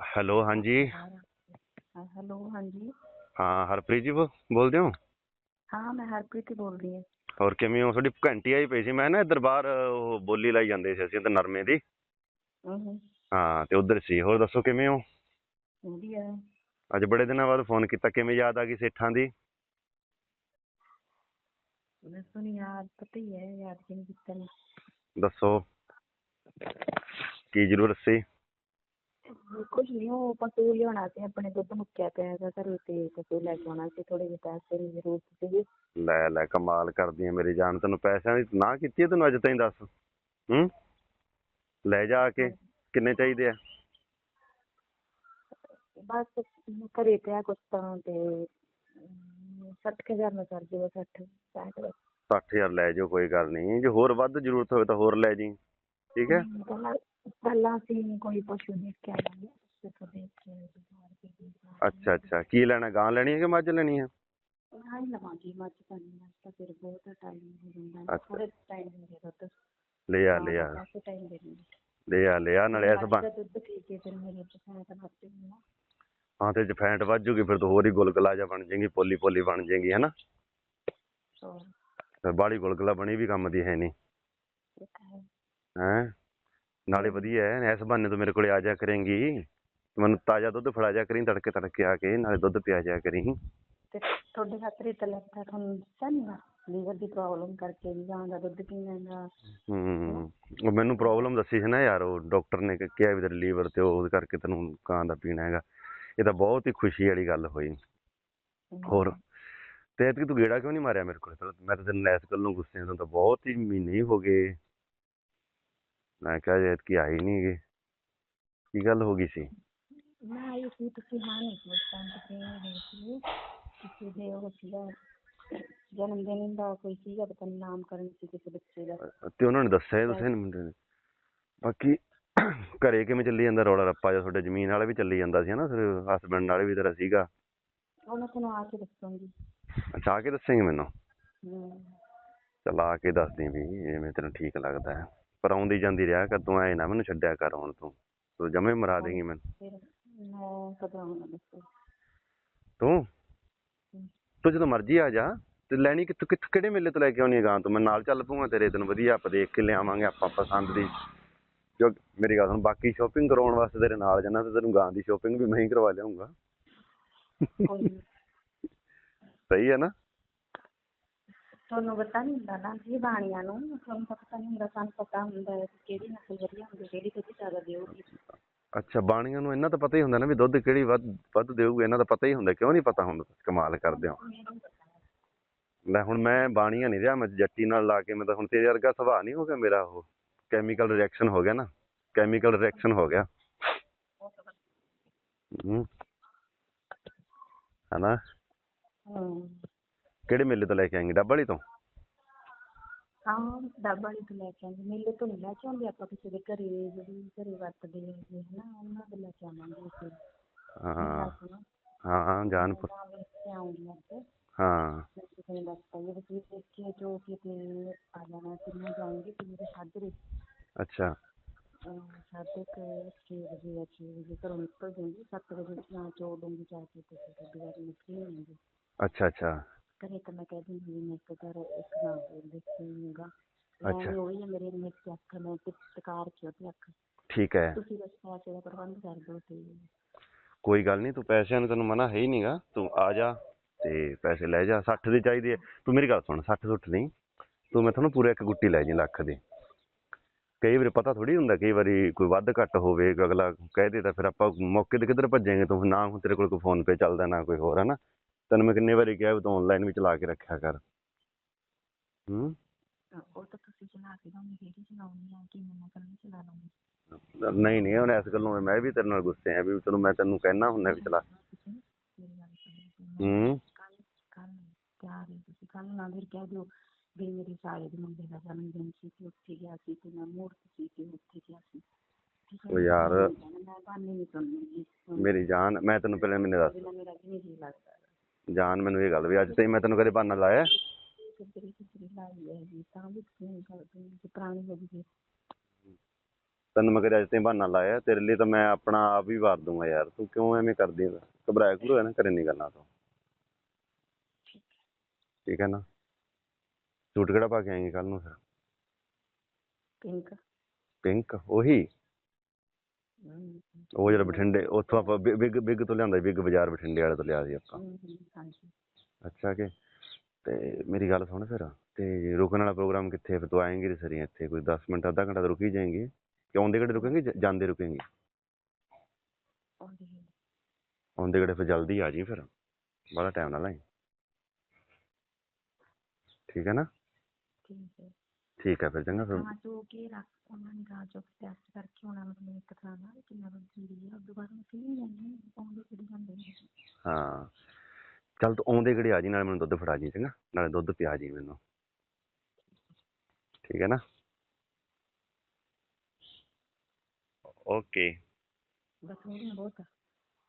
Hello ਹਾਂਜੀ। Hello ਹਾਂਜੀ। ਹਾਂ ਹਰਪ੍ਰੀਤ ਜੀ ਬੋ- ਬੋਲਦੇ ਹੋ? ਹਾਂ ਮੈਂ ਹਰਪ੍ਰੀਤ ਹੀ ਬੋਲ ਰਹੀ ਹਾਂ। ਹੋਰ ਕਿਵੇਂ ਹੋ? ਤੁਹਾਡੀ ਘੰਟੀ ਆਈ ਪਈ ਸੀ। ਮੈਂ ਨਾ ਇੱਧਰ ਬਾਹਰ ਉਹ ਬੋਲੀ ਲਾਈ ਜਾਂਦੇ ਸੀ ਅਸੀਂ ਇੱਧਰ ਨਰਮੇ ਦੀ। ਹੂੰ ਹਾਂ। ਤੇ ਉਧਰ ਸੀ। ਹੋਰ ਦੱਸੋ ਕਿਵੇਂ ਹੋ? ਵਧੀਆ। ਅੱਜ ਬੜੇ ਦਿਨਾਂ ਬਾਅਦ ਫੋਨ ਕੀਤਾ। ਕਿਵੇਂ ਯਾਦ ਆ ਗਈ ਸੇਠਾਂ ਦੀ? ਮੈਂ ਸੁਣੀ ਯਾਦ ਪਤਾ ਹੀ ਹੈ ਯਾਦ ਕਿਵੇਂ ਕੀਤਾ ਨੇ। ਦੱਸੋ। ਕੀ ਜ਼ਰੂਰਤ ਸੀ? ਕੁਝ ਨਹੀਂ ਉਹ ਪਸ਼ੂ ਲਿਆਉਣਾ ਸੀ ਆਪਣੇ ਦੁੱਧ ਮੁੱਕਿਆ ਪਿਆ ਹੈਗਾ ਘਰੇ ਤੇ ਪਸ਼ੂ ਲੈ ਕੇ ਆਉਣਾ ਸੀ ਥੋੜੇ ਜਿਹੇ ਪੈਸੇ ਦੀ ਜ਼ਰੂਰਤ ਸੀਗੀ ਲੈ ਲੈ ਕਮਾਲ ਕਰਦੀ ਹੈ ਮੇਰੀ ਜਾਨ ਤੈਨੂੰ ਪੈਸਿਆਂ ਦੀ ਨਾ ਕੀਤੀ ਤੈਨੂੰ ਅੱਜ ਤਾਈਂ ਦੱਸ ਹੂੰ? ਲੈ ਜਾ ਕੇ ਕਿੰਨੇ ਚਾਹੀਦੇ ਆ? ਬਸ ਘਰੇ ਪਿਆ ਕੁਛ ਤਾਂ ਤੇ 60000 ਨਾਲ ਕਰ ਜਿਓ 60 60 60000 ਲੈ ਜਾਓ ਕੋਈ ਗੱਲ ਨਹੀਂ ਜੇ ਹੋਰ ਵੱਧ ਜ਼ਰੂਰਤ ਹੋਵੇ ਤਾਂ ਹੋਰ ਲੈ ਜੀ ਠੀਕ ਹੈ? ਪਹਿਲਾਂ ਅਸੀਂ ਕੋਈ ਪਸ਼ੂ ਦੇਖ ਕੇ ਆਵਾਂਗੇ ਉਸ ਤੋਂ ਦੇਖ ਕੇ ਬਾਹਰ ਕੇ ਦੇਖ ਅੱਛਾ ਅੱਛਾ। ਕੀ ਲੈਣਾ ਗਾਂ ਲੈਣੀ ਹੈ ਕਿ ਮੱਝ ਲੈਣੀ ਹੈ? ਹਾਂ ਹੀ ਲਵਾਂਗੀ ਮੱਝ ਤਾਂ ਨਹੀਂ ਮੱਝ ਤਾਂ ਫਿਰ ਬਹੁਤ ਟਾਈਮ ਹੋ ਜਾਂਦਾ ਹੈ ਅੱਛਾ। ਥੋੜੇ ਟਾਈਮ ਦੇ ਦੇ ਦੁੱਧ। ਲੈ ਆ ਲੈ ਆ ਕਾਫੀ ਟਾਈਮ ਦੇ ਦਿੰਦੀ ਲੈ ਆ ਲੈ ਆ ਨਾਲੇ ਇਸ ਬਾ ਦਾ ਦੁੱਧ ਪੀ ਕੇ ਫਿਰ ਮੇਰੇ ਚ ਫੈਟ ਵੱਧਦੀ ਹੈ ਨਾ ਹਾਂ ਤੇ ਜੇ ਫੈਂਟ ਵੱਧ ਜੂਗੀ ਫਿਰ ਤਾਂ ਹੋਰ ਹੀ ਗੁਲਗੁਲਾ ਜਿਹਾ ਬਣ ਜਾਏਗੀ ਪੋਲੀ ਪੋਲੀ ਬਣ ਜਾਏਗੀ ਹੈਨਾ? ਸੋ ਫਿਰ ਬਾਹਲੀ ਗੁਲਗੁਲਾ ਬਣੀ ਵੀ ਕੰਮ ਦੀ ਹੈ ਨਹੀਂ। ਇਹ ਤਾਂ ਹੈ। ਹੈ? ਨਾਲੇ ਵਧੀਆ ਹੈ ਇਸ ਬਹਾਨੇ ਤੋਂ ਮੇਰੇ ਕੋਲੇ ਆ ਜਾ ਕਰੇਂਗੀ। ਮੈਨੂੰ ਤਾਜ਼ਾ ਦੁੱਧ ਫੜਾ ਜਾ ਕਰੀ ਤੜਕੇ ਤੜਕੇ ਆ ਕੇ ਨਾਲੇ ਦੁੱਧ ਪਿਆ ਜਾ ਕਰੀ। ਤੇ ਤੁਹਾਡੇ ਖਾਤਰ ਤਾਂ ਲੱਗਦਾ ਤੁਹਾਨੂੰ ਦੱਸਿਆ ਨਹੀਂ ਲੀਵਰ ਦੀ ਪ੍ਰੋਬਲਮ ਕਰਕੇ ਵੀ ਜਾਂ ਦਾ ਦੁੱਧ ਪੀਣ ਦਾ ਹੂੰ ਉਹ ਮੈਨੂੰ ਪ੍ਰੋਬਲਮ ਦੱਸੀ ਸੀ ਨਾ ਯਾਰ ਉਹ ਡਾਕਟਰ ਨੇ ਕਿ- ਕਿਹਾ ਵੀ ਤੇਰੇ ਲੀਵਰ ਤੇ ਉਹਦੇ ਕਰਕੇ ਤੈਨੂੰ ਕਾਂ ਦਾ ਪੀਣਾ ਹੈਗਾ। ਇਹ ਤਾਂ ਬਹੁਤ ਹੀ ਖੁਸ਼ੀ ਵਾਲੀ ਗੱਲ ਹੋਈ। ਹੋਰ? ਤੇ ਐਤਕੀ ਤੂੰ ਗੇੜਾ ਕਿਉਂ ਨਹੀਂ ਮਾਰਿਆ ਮੇਰੇ ਕੋਲ? ਮੈਂ ਤਾਂ ਤੈਨੂੰ ਇਸ ਗੱਲ ਗੁੱਸੇ ਹਾਂ ਤੈਨੂੰ ਤਾਂ ਬਹੁਤ ਹੀ ਮਹੀਨੇ ਹੀ ਹੋ ਗਏ। ਮੈਂ ਕਿਹਾ ਜੇ ਐਤਕੀ ਆਈ ਨਹੀਂ ਗੇ ਕੀ ਗੱਲ ਹੋ ਗਈ ਸੀ? ਮੈਂ ਆਈ ਸੀ ਤੁਸੀਂ ਹਾਂ ਨਹੀਂ ਸੀ ਉਸ ਟਾਈਮ ਤੇ ਗਏ ਸੀ। ਕਿਸੇ ਦੇ ਉਹ ਸੀਗਾ ਜਨਮ ਦਿਨ ਦਾ ਕੋਈ ਸੀਗਾ ਪਤਾ ਨਹੀਂ ਨਾਮਕਰਨ ਸੀ ਕਿਸੇ ਬੱਚੇ ਦਾ। ਤੇ ਉਹਨਾਂ ਨੇ ਦੱਸਿਆ ਹੀ ਨੀ ਮੁੰਡੇ ਨੇ। ਬਾਕੀ ਘਰੇ ਕਿਵੇਂ ਚੱਲੀ ਜਾਂਦਾ ਰੌਲਾ ਰੱਪਾ ਜਾਂ ਤੁਹਾਡੇ ਜ਼ਮੀਨ ਵਾਲਾ ਵੀ ਚੱਲੀ ਜਾਂਦਾ ਸੀ ਹਨਾ ਫਿਰ ਹਸਬੈਂਡ ਨਾਲ ਵੀ ਤੇਰਾ ਸੀਗਾ। ਉਹ ਮੈਂ ਤੁਹਾਨੂੰ ਆ ਕੇ ਦੱਸੂੰਗੀ। ਅੱਛਾ ਆ ਕੇ ਦੱਸੇਂਗੇ ਮੈਨੂੰ? ਹਮ, ਚੱਲ ਆ ਕੇ ਦੱਸਦੀ ਵੀ ਜਿਵੇਂ ਤੈਨੂੰ ਠੀਕ ਲੱਗਦਾ ਹੈ। ਪਰ ਆਉਂਦੀ ਜਾਂਦੀ ਰਿਹਾ ਕਰ ਤੂੰ ਐ ਨਾ ਮੈਨੂੰ ਛੱਡਿਆ ਕਰ ਹੁਣ ਤੂੰ ਤੂੰ ਜਮੇ ਮਰਾ ਦੇਂਗੀ ਮੈਨੂੰ। ਫਿਰ ਮੈਂ ਕਦੋਂ ਆਉਣਾ ਦੱਸੋ? ਤੂੰ? ਤੂੰ ਜਦੋਂ ਮਰਜ਼ੀ ਆ ਜਾ ਤੇ ਲੈਣੀ ਕਿੱਥੋਂ ਕਿੱਥੋਂ ਕਿਹੜੇ ਮੇਲੇ ਤੋਂ ਲੈ ਕੇ ਆਉਣੀ ਹੈ ਗਾਂ ਤੋਂ? ਮੈਂ ਨਾਲ ਚੱਲ ਪਊਂਗਾ ਤੇਰੇ ਤੈਨੂੰ ਵਧੀਆ ਆਪਾਂ ਦੇਖ ਕੇ ਲਿਆਵਾਂਗੇ ਆਪਾਂ ਪਸੰਦ ਦੀ। ਜੋ ਮੇਰੀ ਗੱਲ ਸੁਣ ਬਾਕੀ ਸ਼ਾਪਿੰਗ ਕਰਾਉਣ ਵਾਸਤੇ ਤੇਰੇ ਨਾਲ ਜਾਣਾ ਤੇ ਤੈਨੂੰ ਗਾਂ ਦੀ ਸ਼ਾਪਿੰਗ ਵੀ ਮੈਂ ਹੀ ਕਰਵਾ ਲਿਆਉਂਗਾ। ਕੋਈ ਨੀ। ਸਹੀ ਹੈ ਨਾ? ਤੁਹਾਨੂੰ ਪਤਾ ਨਹੀਂ ਹੁੰਦਾ ਨਾ ਜੀ ਬਾਣੀਆਂ ਨੂੰ ਤੁਹਾਨੂੰ ਤਾਂ ਪਤਾ ਨਹੀਂ ਹੁੰਦਾ ਸਾਨੂੰ ਪਤਾ ਹੁੰਦਾ ਹੈ ਕਿ ਕਿਹੜੀ ਨਸਲ ਵਧੀਆ ਹੁੰਦੀ ਕਿਹੜੀ ਦੁੱਧ ਜ਼ਿਆਦਾ ਦੇਊਗੀ। ਅੱਛਾ ਬਾਣੀਆਂ ਨੂੰ ਇਹਨਾਂ ਤਾਂ ਪਤਾ ਹੀ ਹੁੰਦਾ ਨਾ ਵੀ ਦੁੱਧ ਕਿਹੜੀ ਵੱਧ ਵੱਧ ਦੇਊਗੀ ਇਹਨਾਂ ਦਾ ਪਤਾ ਹੀ ਹੁੰਦਾ ਕਿਉਂ ਨਹੀਂ ਪਤਾ ਹੁੰਦਾ ਕਮਾਲ ਕਰਦੇ ਹੋ। ਮੈਨੂੰ ਪਤਾ। ਹੈ। ਲੈ ਹੁਣ ਮੈਂ ਬਾਣੀਆਂ ਨਹੀਂ ਰਿਹਾ ਮੈਂ ਜੱਟੀ ਨਾਲ ਲਾ ਕੇ ਮੈਂ ਤਾਂ ਹੁਣ ਤੇਰੇ ਵਰਗਾ ਸੁਭਾਅ ਨਹੀਂ ਹੋ ਗਿਆ ਮੇਰਾ ਉਹ। ਕੈਮੀਕਲ ਰਿਐਕਸ਼ਨ ਹੋ ਗਿਆ ਨਾ ਕੈਮੀਕਲ ਰਿਐਕਸ਼ਨ ਹੋ ਗਿਆ। ਉਹ ਤਾਂ ਪਤਾ। ਹੂੰ। ਹਨਾ? ਹਮ ਕਿਹੜੇ ਮੇਲੇ ਤੋਂ ਲੈ ਕੇ ਆਏਂਗੇ? ਡੱਬਲੀ ਤੋਂ? ਹਾਂ ਡੱਬਾ ਵਾਲੀ ਤੋਂ ਲੈ ਕੇ ਆਉਂਦੇ ਮੇਲੇ ਤੋਂ ਨਹੀਂ ਲੈ ਕੇ ਆਉਂਦੇ ਆਪਾਂ ਕਿਸੇ ਦੇ ਘਰੇ ਜਿਹੜੀ ਘਰੇ ਵਰਤਦੇ ਹੈਗੇ ਹਨਾ ਉਹਨਾਂ ਤੋਂ ਲੈ ਕੇ ਆਵਾਂਗੇ ਅਸੀਂ। ਹਾਂ ਹਾਂ ਜਾਨ ਪੁੱਤ ਮੈਂ ਵੇਖ ਕੇ ਆਉਂਗੀ ਅੱਜ ਹਾਂ। ਕਿਸੇ ਨੂੰ ਦੱਸਤਾ ਜੇ ਤੁਸੀਂ ਦੇਖ ਕੇ ਜੋ ਕਿਤੇ ਆ ਜਾਣਾ ਜਾਊਂਗੀ ਤੇ ਮੇਰੇ ਸਾਜਰੇ ਅੱਛਾ। ਸਾਢੇ ਕੁ ਛੇ ਵਜੇ ਜਾਂ ਛੇ ਵਜੇ ਘਰੋਂ ਨਿਕਲ ਜਾਊਂਗੀ ਸੱਤ ਵਜੇ ਜਾਂ ਚੋ ਦੂੰਗੀ ਜਾ ਕੇ ਤੇ ਫਿਰ ਗੱਡੀ ਵਾਲੀ ਨਿਕਲੀ ਹੋਊਂਗੀ ਅੱਛਾ ਅੱਛਾ। ਘਰੇ ਤਾਂ ਮੈਂ ਕਹਿ ਮੈਂ ਇੱਕ ਇੱਕ ਨਾ ਦੇਖੂੰਗਾ ਅੱਛਾ। ਮੈਂ ਉਹੀ ਹੈ ਮੇਰੇ ਮੇਰੇ ਤੇ ਅੱਖ ਮੈਂ ਤੇ ਟਕਾ ਰੱਖੀ ਉਹਦੀ ਅੱਖ ਠੀਕ ਹੈ। ਤੁਸੀਂ ਬਸ ਪੈਸੇ ਦਾ ਪ੍ਰਬੰਧ ਕਰ ਦਿਓ ਤੇ। ਕੋਈ ਗੱਲ ਨਹੀਂ ਤੂੰ ਪੈਸਿਆਂ ਨੂੰ ਤੈਨੂੰ ਮਨਾ ਹੈ ਹੀ ਨਹੀਂਗਾ। ਤੂੰ ਆ ਜਾ ਤੇ ਪੈਸੇ ਲੈ ਜਾ 60 ਦੀ ਚਾਹੀਦੀ ਹੈ ਤੂੰ ਮੇਰੀ ਗੱਲ ਸੁਣ 60 ਸੁੱਟ ਨਹੀਂ। ਤੂੰ ਮੈਂ ਤੁਹਾਨੂੰ ਪੂਰੇ ਇੱਕ ਗੁੱਟੀ ਲੈ ਜੀ ਲੱਖ ਦੀ। ਕਈ ਵਾਰੀ ਪਤਾ ਥੋੜੀ ਹੁੰਦਾ ਕਈ ਵਾਰੀ ਕੋਈ ਵੱਧ ਘੱਟ ਹੋਵੇ ਅਗਲਾ ਕਹਿ ਦੇ ਤਾਂ ਫਿਰ ਆਪਾਂ ਮੌਕੇ ਤੇ ਕਿੱਧਰ ਭੱਜਾਂਗੇ? ਤੂੰ ਨਾ ਹੁਣ ਤੇਰੇ ਕੋਲ ਕੋਈ ਫੋਨ ਪੇ ਚੱਲਦਾ ਨਾ ਕੋਈ ਹੋਰ ਹੈ ਨਾ? ਤੈਨੂੰ ਮੈਂ ਕਿੰਨੇ ਵਾਰੀ ਕਿਹਾ ਵੀ ਤੂੰ ਆਨਲਾਈਨ ਵੀ ਚਲਾ ਕੇ ਰੱਖਿਆ ਕਰ। ਹੂੰ? ਉਹ ਤਾਂ ਤੁਸੀਂ ਚਲਾ ਕੇ ਦੋਗੇ ਕਿਹੜੀ ਚਲਾਉਣੀ ਆ ਕਿ ਮੈਂ ਕੱਲੀ ਚਲਾ ਲਵਾਂਗੀ। ਨਹੀਂ ਨਹੀਂ ਹੁਣ ਇਸ ਗੱਲੋਂ ਮੈਂ ਵੀ ਤੇਰੇ ਨਾਲ ਗੁੱਸੇ ਆ ਵੀ ਚਲੋ ਮੈਂ ਤੈਨੂੰ ਕਹਿਣਾ ਹੁੰਦਾ ਵੀ ਚਲਾ। ਤੁਸੀਂ ਮੇਰੀ ਗੱਲ ਸੁਣੋ ਹੂੰ? ਕੱਲ ਕੱਲ ਤਿਆਰ ਹੈ ਤੁਸੀਂ ਕੱਲ ਨਾ ਫਿਰ ਕਹਿ ਦਿਓ ਵੀ ਮੇਰੇ ਸਾਲੇ ਦੇ ਮੁੰਡੇ ਦਾ ਜਨਮ ਦਿਨ ਸੀ ਤੇ ਉੱਥੇ ਗਿਆ ਸੀ ਤੇ ਮੈਂ ਮੂਰਤ ਸੀ ਤੇ ਉੱਥੇ ਗਿਆ ਸੀ। ਠੀਕ ਹੈ? ਉਹ ਯਾਰ, ਮੇਰੀ ਜਾਨ ਮੈਂ ਤੈਨੂੰ ਪਹਿਲੇ ਮੈਨੇ ਦੱਸ ਮੇਰਾ ਵੀ ਨਹੀਂ ਜੀ ਲੱਗਦਾ। ਜਾਨ ਮੈਨੂੰ ਇਹ ਗੱਲ ਵੀ ਅੱਜ ਤੇ ਮੈਂ ਤੈਨੂੰ ਕਦੇ ਬਹਾਨਾ ਲਾਇਆ? ਕਿਧਰੇ ਕਿਧਰੇ ਲਾਈ ਹੈ ਜੀ ਤਾਂ ਵੀ ਤੁਸੀਂ ਨਹੀਂ ਕਰਦੇ ਜੇ ਪੁਰਾਣੀ ਹੋ ਗਈ ਤੈਨੂੰ ਮੈਂ ਕਰਿਆ ਅੱਜ ਤੇ ਬਹਾਨਾ ਲਾਇਆ? ਤੇਰੇ ਲਈ ਤਾਂ ਮੈਂ ਆਪਣਾ ਆਪ ਹੀ ਵਾਰ ਦੂੰਗਾ ਯਾਰ। ਤੂੰ ਕਿਉਂ ਐਵੇਂ ਕਰਦੀ ਹੈ ਘਬਰਾਇਆ ਘਬਰਾਇਆ ਨਾ ਕਰੇ ਨਹੀਂ ਗੱਲਾਂ ਤੋਂ? ਠੀਕ ਹੈ ਨਾ? ਸੂਟ ਕਿਹੜਾ ਪਾ ਕੇ ਆਏਂਗੇ ਕੱਲ ਨੂੰ ਫਿਰ? ਪਿੰਕ ਪਿੰਕ ਉਹੀ? ਉਹ ਜਿਹੜਾ ਬਠਿੰਡੇ ਉੱਥੋਂ ਆਪਾਂ ਬਿਗ ਬਿਗ ਤੋਂ ਲਿਆਂਦਾ ਬਿਗ ਬਾਜ਼ਾਰ ਬਠਿੰਡੇ ਵਾਲੇ ਤੋਂ ਲਿਆ ਸੀ ਆਪਾਂ। ਹਾਂਜੀ। ਅੱਛਾ ਕਿ ਤੇ ਮੇਰੀ ਗੱਲ ਸੁਣ ਫਿਰ ਤੇ ਰੁਕਣ ਵਾਲਾ ਪ੍ਰੋਗਰਾਮ ਕਿੱਥੇ? ਫਿਰ ਤੂੰ ਆਏਂਗੀ ਤੇ ਸਰੀ ਇੱਥੇ ਕੋਈ 10 ਮਿੰਟ ਅੱਧਾ ਘੰਟਾ ਤਾਂ ਰੁਕ ਜਾਏਂਗੇ। ਕਿ ਆਉਂਦੇ ਘੜੇ ਰੁਕੇਂਗੇ ਜਾਂਦੇ ਰੁਕੇਂਗੇ? ਆਉਂਦੀ ਹੈ ਆਉਂਦੇ ਘੜੇ ਫਿਰ ਜਲਦੀ ਆ ਜੀ ਫਿਰ ਬੜਾ ਟਾਈਮ ਨਾ ਲਾਈ। ਠੀਕ ਹੈ ਨਾ? ਠੀਕ ਹੈ। ਠੀਕ ਹੈ ਫਿਰ ਚੰਗਾ ਫਿਰ। ਹਾਂ ਜੋ ਕਿ ਰੱਖ ਉਹਨਾਂ ਨੇ ਰਾਜ ਜੋ ਟੈਸਟ ਕਰਕੇ ਉਹਨਾਂ ਨੂੰ ਇੱਕ ਤਰ੍ਹਾਂ ਨਾਲ ਕਿੰਨਾ ਕੁ ਜ਼ਰੂਰੀ ਹੈ ਉਦੋਂ ਬਾਅਦ ਮੈਂ ਫੀਲ ਨਹੀਂ ਆਉਂਦੇ ਕਿਹੜੀ ਜਾਂਦੇ ਨੇ। ਹਾਂ। ਚੱਲ ਤੂੰ ਆਉਂਦੇ ਘੜੇ ਆ ਜੀ ਨਾਲੇ ਮੈਨੂੰ ਦੁੱਧ ਫੜਾ ਜੀ ਚੰਗਾ? ਨਾਲੇ ਦੁੱਧ ਪਿਆ ਜੀ ਮੈਨੂੰ। ਠੀਕ ਹੈ ਨਾ? ਓਕੇ। ਬਸ ਉਹ ਬਹੁਤ ਆ।